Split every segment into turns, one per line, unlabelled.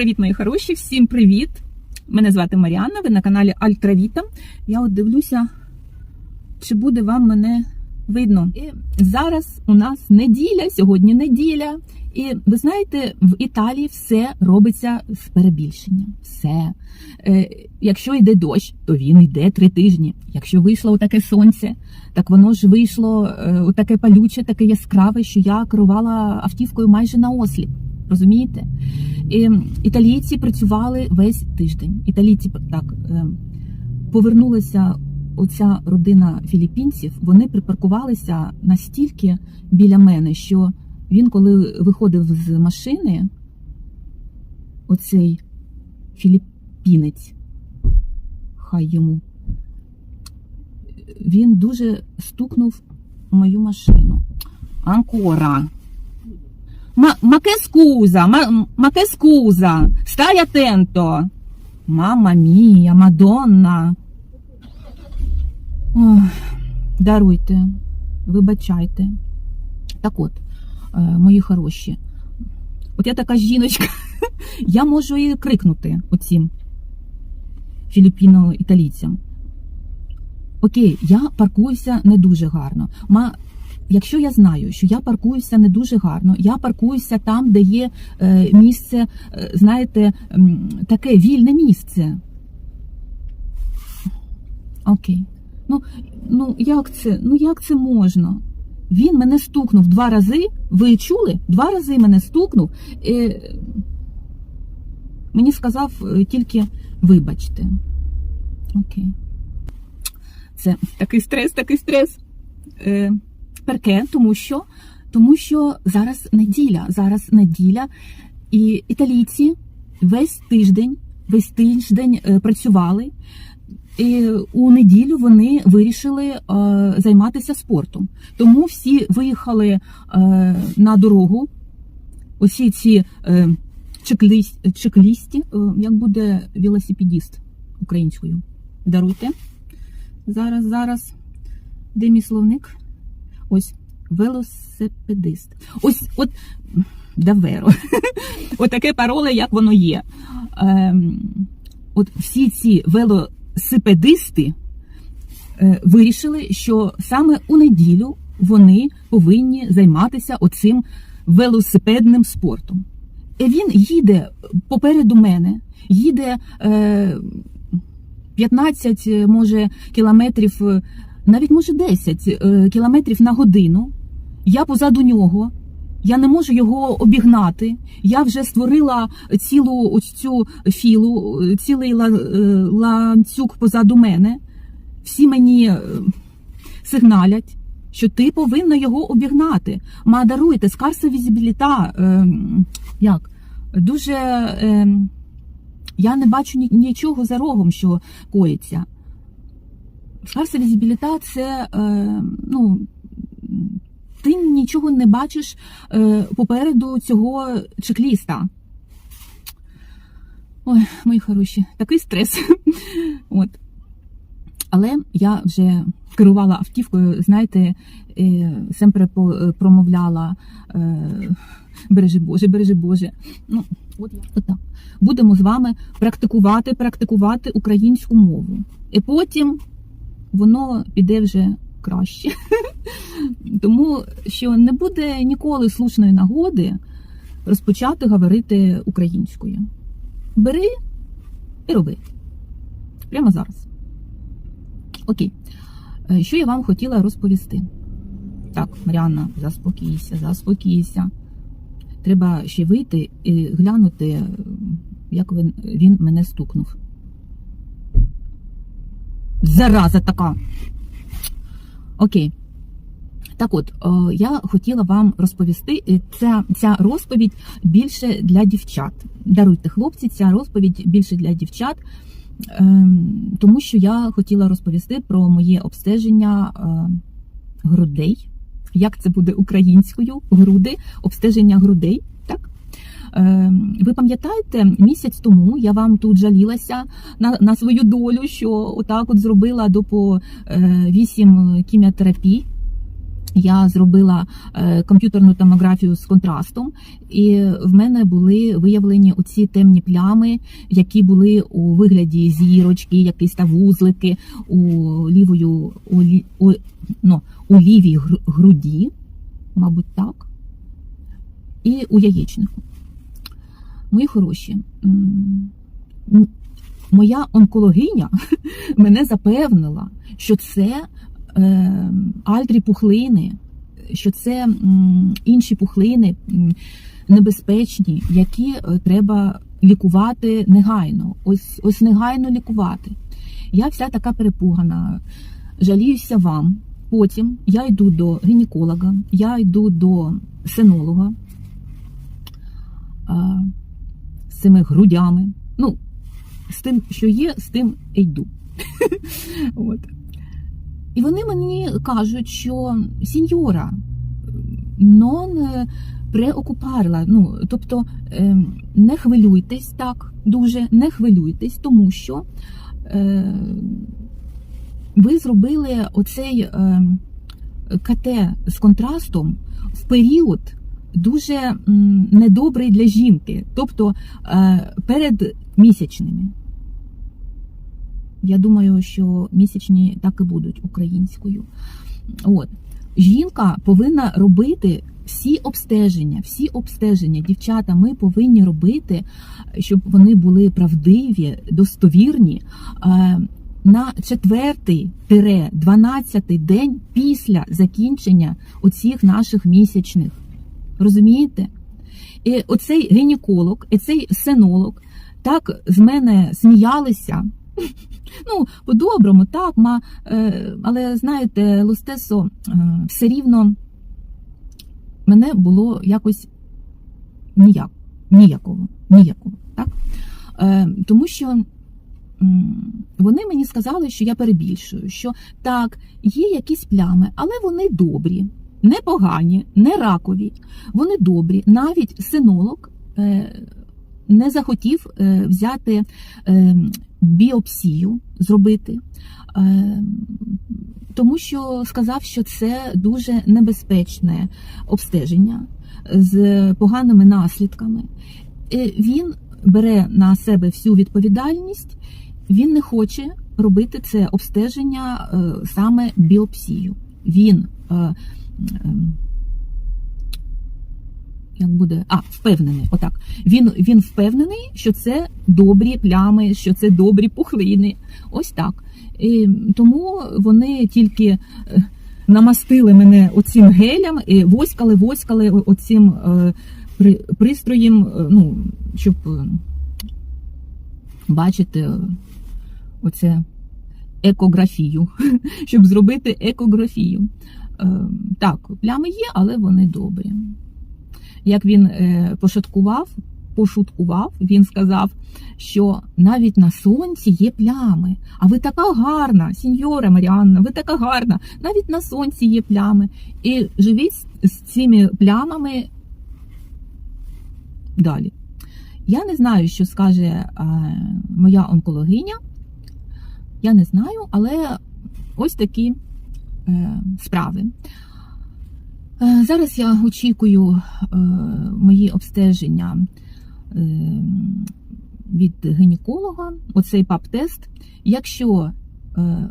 привіт, мої хороші! Всім привіт! Мене звати Маріанна, ви на каналі Альтравіта. Я от дивлюся, чи буде вам мене видно. І зараз у нас неділя, сьогодні неділя. І ви знаєте, в Італії все робиться з перебільшенням. Все. Е, якщо йде дощ, то він йде три тижні. Якщо вийшло таке сонце, так воно ж вийшло е, таке палюче, таке яскраве, що я керувала автівкою майже на осліп. Розумієте? І італійці працювали весь тиждень. Італійці так е, повернулася оця родина філіппінців. Вони припаркувалися настільки біля мене, що він, коли виходив з машини, оцей філіппінець, хай йому, він дуже стукнув мою машину. Анкора. Ma, ma che scusa, ma, ma che scusa, stai attento. Mamma mia, Madonna. Ох, даруйте, вибачайте. Так от, е, мої хороші, от я така жіночка, я можу і крикнути оцім філіппіно-італійцям. Окей, я паркуюся не дуже гарно. Ма, якщо я знаю, що я паркуюся не дуже гарно, я паркуюся там, де є е, місце, е, знаєте, таке вільне місце. Окей. Ну, ну як це? Ну як це можна? Він мене стукнув два рази. Ви чули? Два рази мене стукнув. Е, мені сказав тільки вибачте. Окей. Це такий стрес, такий стрес. Е, Перке? Тому що, тому що зараз неділя, зараз неділя, і італійці весь тиждень, весь тиждень е, працювали. І у неділю вони вирішили е, займатися спортом. Тому всі виїхали е, на дорогу. Усі ці е, чекліст, чеклісті, е, як буде велосипедіст українською. Даруйте. Зараз, зараз. Де мій словник? Ось велосипедист. Ось от Даверо. Отаке пароле, як воно є. Ем, от всі ці велосипедисти е, вирішили, що саме у неділю вони повинні займатися оцим велосипедним спортом. І він їде попереду мене, їде е, 15, е, може, кілометрів, навіть може 10 е, кілометрів на годину. Я позаду нього. Я не можу його обігнати. Я вже створила цілу ось цю філу, е, цілий е, ланцюг позаду мене. Всі мені сигналять, що ти повинна його обігнати. Ма даруйте, скарса візибіліта. е, Як? Дуже я не бачу ні- нічого за рогом, що коїться. Скарса візибіліта це е, ну, ти нічого не бачиш е, попереду цього чекліста. Ой, мої хороші, такий стрес. От. Але я вже керувала автівкою, знаєте, по- е, промовляла бережи Боже, бережи Боже. Ну, от, я- от так. Будемо з вами практикувати, практикувати українську мову. І потім воно піде вже краще. Тому що не буде ніколи слушної нагоди розпочати говорити українською. Бери і роби. Прямо зараз. Окей. Е, Що я вам хотіла розповісти? Так, Маріанна, заспокійся, заспокійся. Треба ще вийти і глянути, як він мене стукнув. Зараза така. Окей. Так от, е, я хотіла вам розповісти, е, ця, ця розповідь більше для дівчат. Даруйте, хлопці, ця розповідь більше для дівчат, ем, тому що я хотіла розповісти про моє обстеження е, грудей. Як це буде українською? Груди, обстеження грудей. Так? Е, Ви пам'ятаєте, місяць тому я вам тут жалілася на, на свою долю, що отак от зробила до по е, 8 кіміотерапій. Я зробила е, комп'ютерну томографію з контрастом, і в мене були виявлені оці темні плями, які були у вигляді зірочки, якісь та вузлики у лівою у, у, ну, у лівій груді, мабуть, так, і у яєчнику. Мої хороші, моя онкологиня мене запевнила, що це е, альтрі пухлини, що це інші пухлини небезпечні, які е, треба лікувати негайно. Ось, ось негайно лікувати. Я вся така перепугана, жаліюся вам. Потім я йду до гінеколога, я йду до синолога а, цими грудями. Ну, з тим, що є, з тим і йду. От. І вони мені кажуть, що сіньора нон преокупарла. Ну, тобто е, не хвилюйтесь так дуже, не хвилюйтесь, тому що е, ви зробили оцей е, КТ з контрастом в період дуже недобрий для жінки, тобто е, перед місячними. Я думаю, що місячні так і будуть українською. От. Жінка повинна робити всі обстеження, всі обстеження, дівчата, ми повинні робити, щоб вони були правдиві, достовірні. е, На четвертий 12 день після закінчення оцих наших місячних. Розумієте? І оцей гінеколог, і цей синолог так з мене сміялися. Ну, по-доброму, так, ма, е, але знаєте, Лустесо е, все рівно мене було якось ніяк, ніякого, ніякого, так? Е, тому що вони мені сказали, що я перебільшую, що так, є якісь плями, але вони добрі, не погані, не ракові, вони добрі. Навіть синолог е, не захотів е, взяти е, біопсію зробити, тому що сказав, що це дуже небезпечне обстеження з поганими наслідками. Він бере на себе всю відповідальність, він не хоче робити це обстеження саме біопсію. Він як буде, а, впевнений, отак. Він, він впевнений, що це добрі плями, що це добрі пухлини. Ось так. І тому вони тільки е, намастили мене оцим гелем і воськали, воськали оцим е, при, пристроєм, е, ну, щоб е, бачити е, оце екографію, щоб зробити екографію. Е, Так, плями є, але вони добрі як він е, пошуткував, пошуткував, він сказав, що навіть на сонці є плями. А ви така гарна, сіньора Маріанна, ви така гарна, навіть на сонці є плями. І живіть з- цими плямами далі. Я не знаю, що скаже е, моя онкологиня. Я не знаю, але ось такі справи. Е, Зараз я очікую е, мої обстеження е, від гінеколога, оцей ПАП-тест. Якщо е,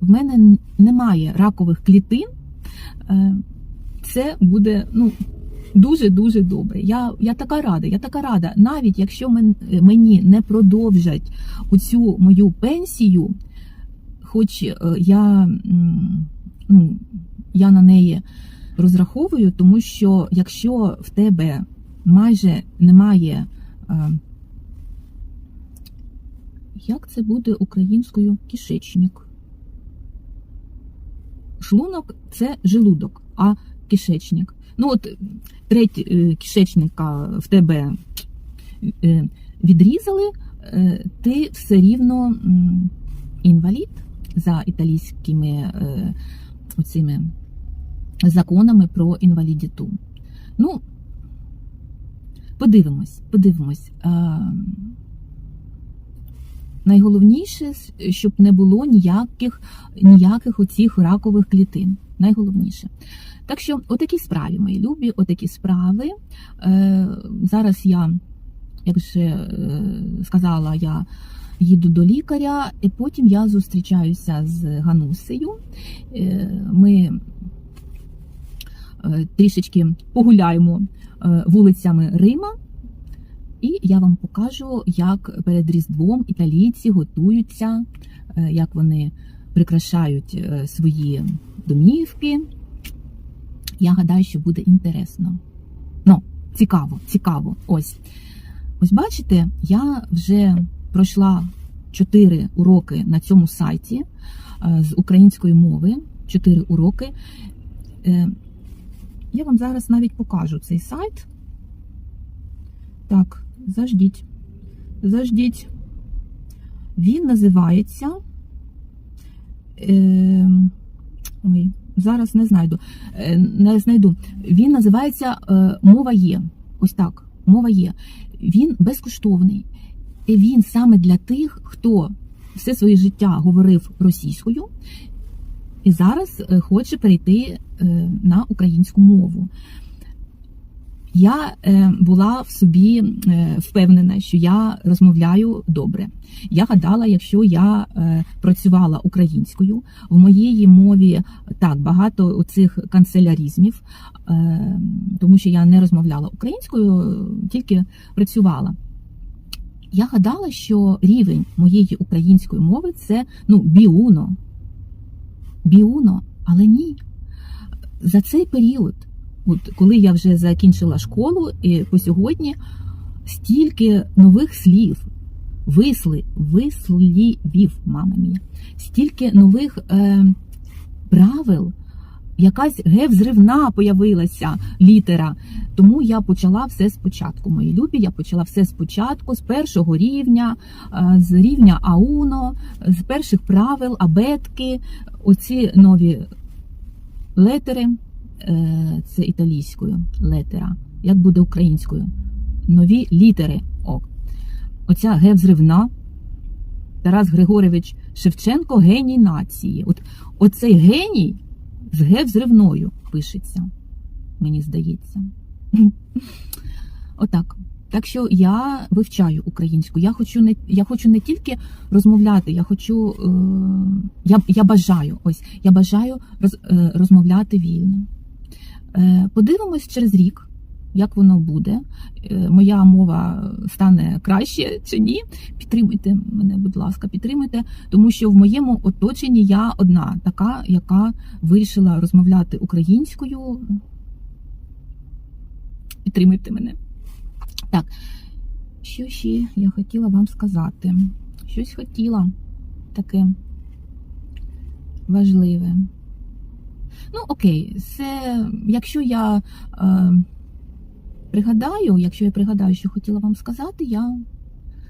в мене немає ракових клітин, е, це буде ну, дуже-дуже добре. Я, я така рада, я така рада. Навіть якщо мені не продовжать оцю мою пенсію, хоч е, я, ну, я на неї розраховую, тому що якщо в тебе майже немає. е, Як це буде українською кишечник? Шлунок це желудок, а кишечник. Ну от треть е, кишечника в тебе е, відрізали, е, ти все рівно інвалід за італійськими е, оцими законами про інвалідіту. Ну, подивимось, подивимось. Найголовніше, щоб не було ніяких, ніяких оцих ракових клітин. найголовніше. Так що, отакі справи, мої любі, отакі справи. Е, зараз я, як вже е, сказала, я їду до лікаря, і потім я зустрічаюся з Ганусею. Е, ми е, трішечки погуляємо е, вулицями Рима. І я вам покажу, як перед Різдвом італійці готуються, як вони прикрашають свої домівки. Я гадаю, що буде інтересно. Ну, цікаво, цікаво. Ось. Ось бачите, я вже пройшла 4 уроки на цьому сайті е, з української мови. 4 уроки. Е, Я вам зараз навіть покажу цей сайт. Так, заждіть. Заждіть. Він називається. Е, ой, зараз не знайду. Не знайду. Він називається Мова є. Ось так. Мова є. Він безкоштовний. Він саме для тих, хто все своє життя говорив російською і зараз е, хоче перейти е, на українську мову. Я е, була в собі впевнена, що я розмовляю добре. Я гадала, якщо я працювала українською, в моєї мові так багато цих канцеляризмів, е, тому що я не розмовляла українською, тільки працювала. Я гадала, що рівень моєї української мови це ну біуно. Біуно, але ні. За цей період. От коли я вже закінчила школу, і по сьогодні стільки нових слів, висли, вислівів, мама мія, стільки нових е, правил, якась гевзривна появилася літера. Тому я почала все спочатку. Мої любі, я почала все спочатку, з першого рівня, е, з рівня Ауно, з перших правил, абетки, оці нові летери. Е, це італійською летера. Як буде українською? Нові літери. О. Оця гевзривна. Тарас Григорович Шевченко геній нації. От Оцей геній з гевзривною пишеться, мені здається. Отак. Так що я вивчаю українську. Я хочу не я хочу не тільки розмовляти, я хочу, е, я я бажаю ось, я бажаю роз, е, розмовляти вільно. Е, подивимось через рік, як воно буде. Е, моя мова стане краще чи ні. Підтримуйте мене, будь ласка, підтримуйте, тому що в моєму оточенні я одна така, яка вирішила розмовляти українською. Підтримуйте мене. Так, що ще я хотіла вам сказати? Щось хотіла таке важливе. Ну, окей, це якщо я е, пригадаю, якщо я пригадаю, що хотіла вам сказати, я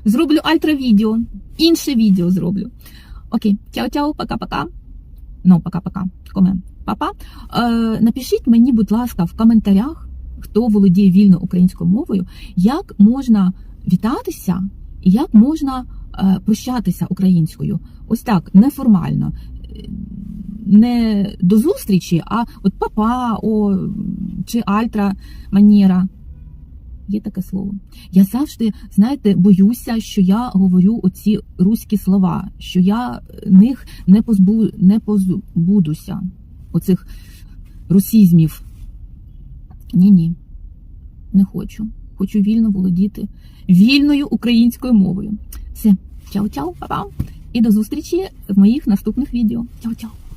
зроблю альтравідео, інше відео зроблю. Окей, чао-чао, пока-пока. Ну, пока-пока. Комен. Папа. Е, напишіть мені, будь ласка, в коментарях, хто володіє вільно українською мовою, як можна вітатися і як можна е, прощатися українською. Ось так, неформально не до зустрічі, а от папа о, чи альтра манера. Є таке слово. Я завжди, знаєте, боюся, що я говорю оці руські слова, що я них не позбу, не позбудуся, оцих русізмів. Ні-ні, не хочу. Хочу вільно володіти вільною українською мовою. Все, чао-чао, па-па. І до зустрічі в моїх наступних відео. Чао-чао!